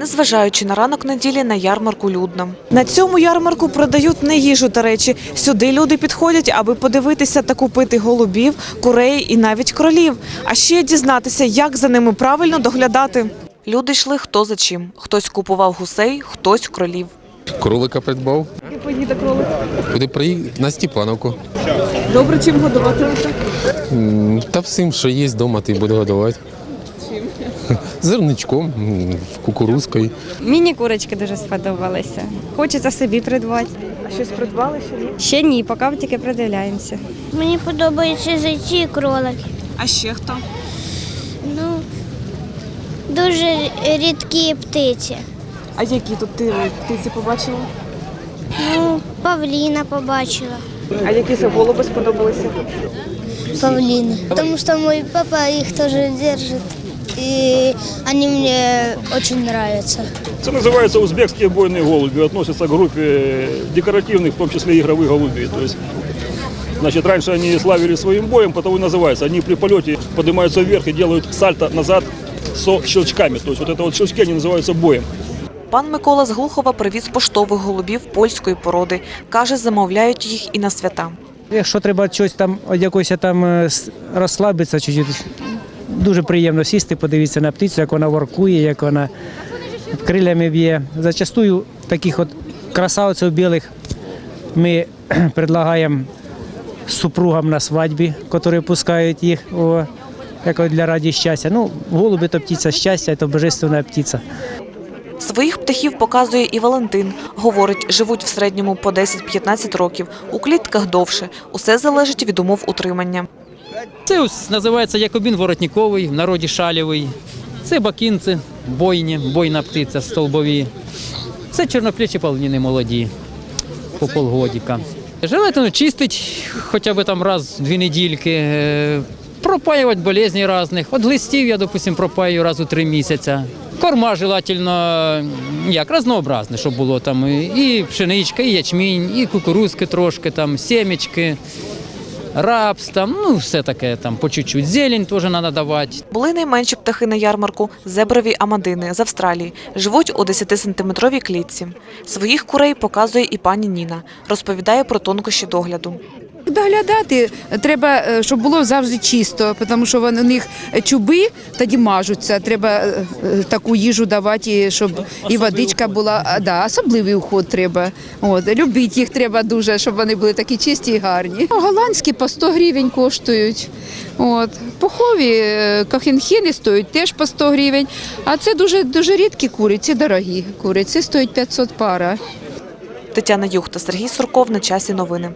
Незважаючи на ранок неділі, на ярмарку людно. На цьому ярмарку продають не їжу та речі. Сюди люди підходять, аби подивитися та купити голубів, курей і навіть кролів. А ще дізнатися, як за ними правильно доглядати. Люди йшли хто за чим. Хтось купував гусей, хтось кролів. Кролика придбав. І поїде кролик. Буде приїхати на Степановку. Добре, чим годувати. Та всім, що є вдома, ти буде годувати. Зерничком, кукурузкою. Мені курочки дуже сподобалися. Хочеться собі придбати. А щось придбали ще ні? Ще ні, поки тільки придивляємося. Мені подобаються зайці і кролики. А ще хто? Ну, дуже рідкі птиці. А які тут ти птиці побачила? Ну, павліна побачила. А які це голуби сподобалися? Павлины. Потому что мой папа их тоже держит И они мне очень нравятся. Это называется узбекские бойные голуби, относятся к группе декоративных, в том числе игровых голубей. То есть, значит, раньше они славились своим боем, потому и называются. Они при полете поднимаются вверх и делают сальто назад со щелчками. То есть вот это вот щелчки, они называются боем. Пан Микола з Глухова привіз поштових голубів польської породи. Каже, замовляють їх і на свята. Якщо треба щось там від якоїсь там е, с- розслабитися, чуть-чуть, дуже приємно сісти, подивитися на птицю, як вона воркує, як вона крилями б'є. Зачастую таких от красавців білих ми предлагаємо супругам на свадьбі, які пускають їх о, як для раді щастя. Ну, голуби то птиця щастя, це божественна птиця. Своїх птахів показує і Валентин. Говорить, живуть в середньому по 10-15 років, у клітках довше. Усе залежить від умов утримання. Це ось називається якобін воротниковий, в народі шалєвий. Це бакінці, бойні, бойна птиця, столбові. Це чорноплечі павліни молоді, по полгодіка. Желательно чистить хоча б там раз в дві недільки, е, пропаювати болезні різних. От глистів я, допустим, пропаю раз у три місяці. Корма желательно як разнообразне, щоб було там і пшеничка, і ячмінь, і кукурузки трошки, там, сімечки рапс, там, ну все таке, там по чуть-чуть. Зелень теж треба давати. Були найменші птахи на ярмарку – зеброві амадини з Австралії. Живуть у 10-сантиметровій клітці. Своїх курей показує і пані Ніна. Розповідає про тонкощі догляду. Доглядати треба, е, щоб було завжди чисто, тому що вони- у них чуби тоді мажуться. Треба е, е, таку їжу давати, щоб і водичка була. Да, особливий уход треба. От, любити їх треба дуже, щоб вони були такі чисті і гарні. Голландські по 100 гривень коштують. От. Пухові е, стоять теж по 100 гривень. А це дуже, дуже рідкі кури, ці дорогі кури. Це стоїть 500 пара. Тетяна Юхта, Сергій Сурков. На часі новини.